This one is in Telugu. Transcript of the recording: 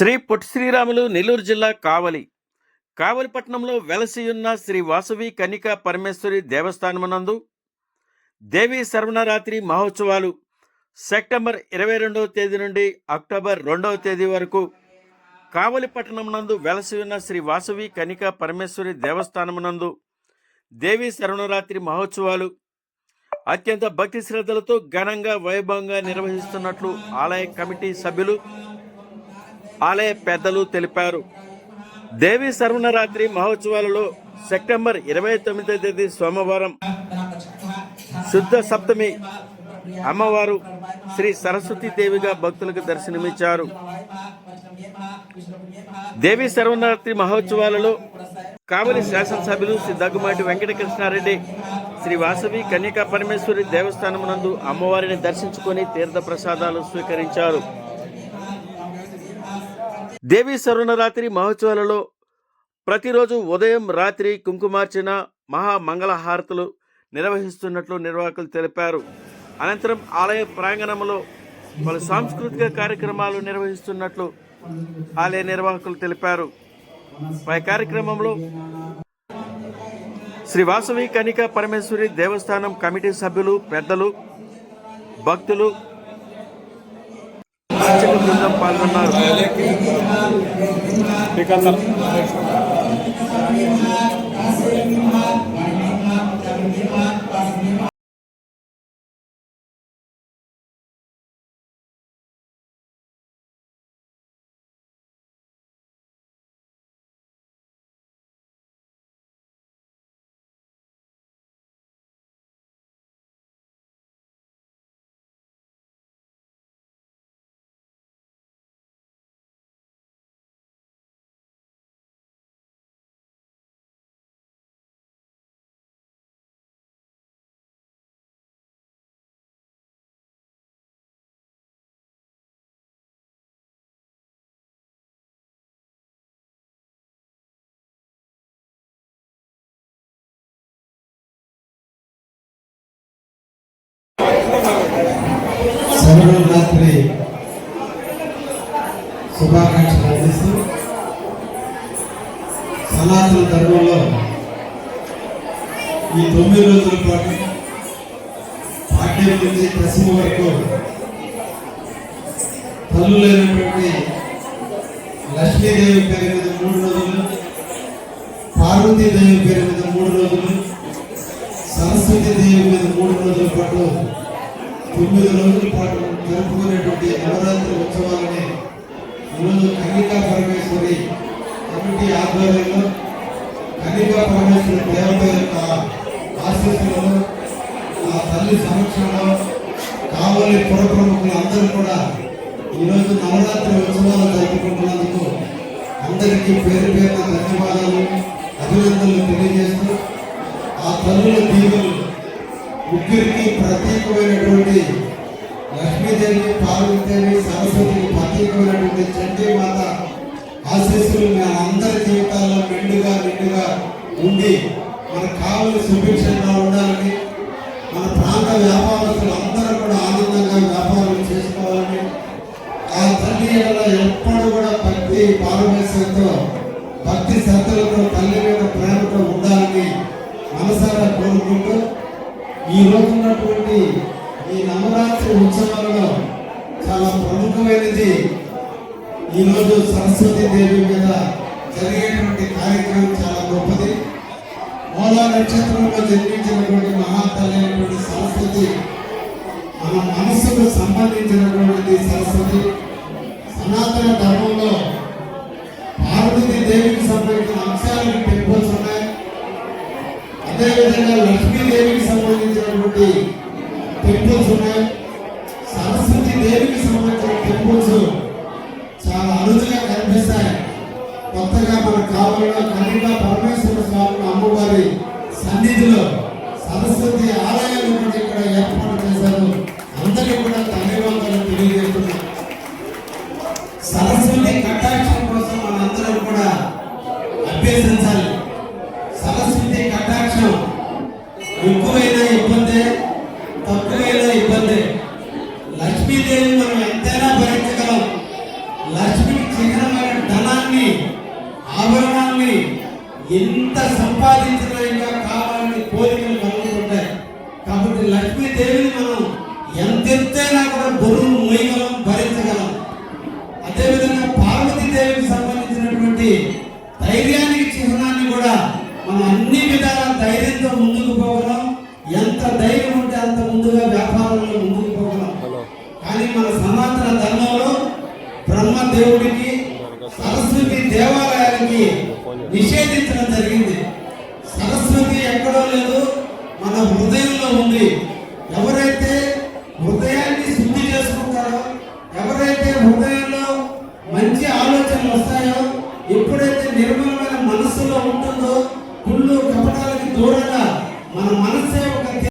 శ్రీ పొట్టి శ్రీరాములు నెల్లూరు జిల్లా కావలి. కావలిపట్నంలో వెలసియున్న శ్రీ వాసవి కనికా పరమేశ్వరి దేవస్థానమునందు దేవి సర్వనరాత్రి మహోత్సవాలు సెప్టెంబర్ ఇరవై రెండవ తేదీ నుండి అక్టోబర్ రెండవ తేదీ వరకు కావలిపట్టణమునందు వెలసియున్న శ్రీ వాసవి కనికా పరమేశ్వరి దేవస్థానమునందు దేవి సర్వనరాత్రి మహోత్సవాలు అత్యంత భక్తి శ్రద్ధలతో ఘనంగా వైభవంగా నిర్వహిస్తున్నట్లు ఆలయ కమిటీ సభ్యులు ఆలయ పెద్దలు తెలిపారు. దేవి సర్వనరాత్రి మహోత్సవాలలో సెప్టెంబర్ ఇరవై తొమ్మిదో తేదీ సోమవారం శుద్ధ సప్తమి అమ్మవారు శ్రీ సరస్వతి దేవిగా భక్తులకు దర్శనమిచ్చారు. దేవి సర్వనరాత్రి మహోత్సవాలలో కావలి శాసనసభ్యులు శ్రీ దగ్గుమాటి వెంకటకృష్ణారెడ్డి శ్రీ వాసవి కన్యకా పరమేశ్వరి దేవస్థానమునందు అమ్మవారిని దర్శించుకొని తీర్థ ప్రసాదాలు స్వీకరించారు. దేవి సర్వనరాత్రి మహోత్సవాలలో ప్రతిరోజు ఉదయం రాత్రి కుంకుమార్చన మహామంగళహారతులు నిర్వహిస్తున్నట్లు నిర్వాహకులు తెలిపారు. అనంతరం ఆలయ ప్రాంగణంలో పలు సాంస్కృతిక కార్యక్రమాలు నిర్వహిస్తున్నట్లు ఆలయ నిర్వాహకులు తెలిపారు. పై కార్యక్రమంలో శ్రీ వాసవి కనిక పరమేశ్వరి దేవస్థానం కమిటీ సభ్యులు పెద్దలు భక్తులు అర్చక బృందం పాల్గొన్నారు సికందర్ శరణం శుభాకాంక్షలు అందిస్తూ సనాతన ధర్మంలో ఈ తొమ్మిది రోజుల పాటు పాఠ్యం నుంచి దశమి వరకు తల్లు లేనటువంటి లక్ష్మీదేవి పేరు మీద మూడు రోజులు పార్వతీదేవి పేరు మీద మూడు రోజులు సరస్వతి దేవి మీద మూడు రోజుల పాటు తొమ్మిది రోజుల పాటు జరుపుకునేటువంటి నవరాత్రి ఉత్సవాలని ఈరోజు కన్నికా పరమేశ్వరి కమిటీ ఆధ్వర్యంలో కన్నికా పరమేశ్వరి దేవత యొక్క ఆశీస్సులను ఆ తల్లి సమక్షంలో కావలి పుర ప్రముఖులు అందరూ కూడా ఈరోజు నవరాత్రి ఉత్సవాలు జరుపుకుంటున్నందుకు అందరికీ పేరు పేరున ధన్యవాదాలు అభినందనలు తెలియజేస్తూ ఆ తల్లుల దీవులు ముగ్గురికి ప్రత్యేకమైనటువంటి లక్ష్మీదేవి పార్వతీదేవి సరస్వతి ప్రత్యేకమైనటువంటి చండీ మాత ఆశీస్సులు మన అందరి జీవితాల్లో మెండుగా నిండుగా ఉండి మనకు కావలసిన సుభిక్షంగా ఉండాలని మన ప్రాంత వ్యాపారస్తులు అందరూ కూడా ఆనందంగా వ్యాపారం చేసుకోవాలని ఆ తల్లి ఎప్పుడు కూడా భక్తి పారమేశ్వరంతో భక్తి శ్రద్ధలతో తల్లి మీద ప్రేమతో ఉండాలని మనసారా కోరుకుంటూ ఈ రోజు ఉన్నటువంటి ఈ నవరాత్రి ఉత్సవాలలో చాలా ప్రముఖమైనది ఈ రోజు సరస్వతి దేవి మీద జరిగేటువంటి కార్యక్రమం చాలా గొప్పది. మూలా నక్షత్రంలో జన్మించినటువంటి మహాతల్లి అయినటువంటి సరస్వతి మన మనస్సుకు సంబంధించినటువంటిది సరస్వతి. సనాతన ధర్మంలో పార్వతీ దేవికి సంబంధించిన అంశాలను టెంపుల్స్ ఉన్నాయి అదేవిధంగా లక్ష్మీదేవికి సంబంధించినటువంటి టెంపుల్స్ ఉన్నాయి. సరస్వతి దేవికి సంబంధించిన టెంపుల్స్ చాలా అరుదుగా కనిపిస్తాయి. కొత్తగా మన కావాలలో కనిగా పరమేశ్వర స్వామి అమ్మవారి సన్నిధిలో సరస్వతి ఆలయాలు కూడా ఇక్కడ ఏర్పాటు చేశారు. అందరికీ కూడా ధన్యవాదాలు తెలియజేస్తున్నారు సరస్వతి కటాక్షం లక్ష్మీదేవిని మనం ఎంతైనా భరించగలం లక్ష్మి చిహ్నమైన ధనాన్ని ఆభరణాన్ని ఎంత సంపాదించినా ఇంకా కావాలని కోరికలు కలుగుతుంటాయి కాబట్టి లక్ష్మీదేవిని మనం ఎంతెంతైనా కూడా బరువు మోయగలం భరించగలం. అదేవిధంగా పార్వతీదేవికి సంబంధించినటువంటి ధైర్యానికి చిహ్నాన్ని కూడా మనం అన్ని విధాల ధైర్యంతో ముందుకు పోగలం. ఎంత ధైర్యం ఉంటే అంత ముందుగా వ్యాపారంలో ముందుకు పోగలం. అది మన సనాతన ధర్మంలో బ్రహ్మ దేవుడికి సరస్వతి దేవాలయానికి నిషేధించడం జరిగింది. సరస్వతి ఎక్కడో లేదు మన హృదయంలో ఉంది. ఎవరైతే హృదయాన్ని శుద్ధి చేసుకుంటారో ఎవరైతే హృదయంలో మంచి ఆలోచనలు వస్తాయో ఎప్పుడైతే నిర్మలమైన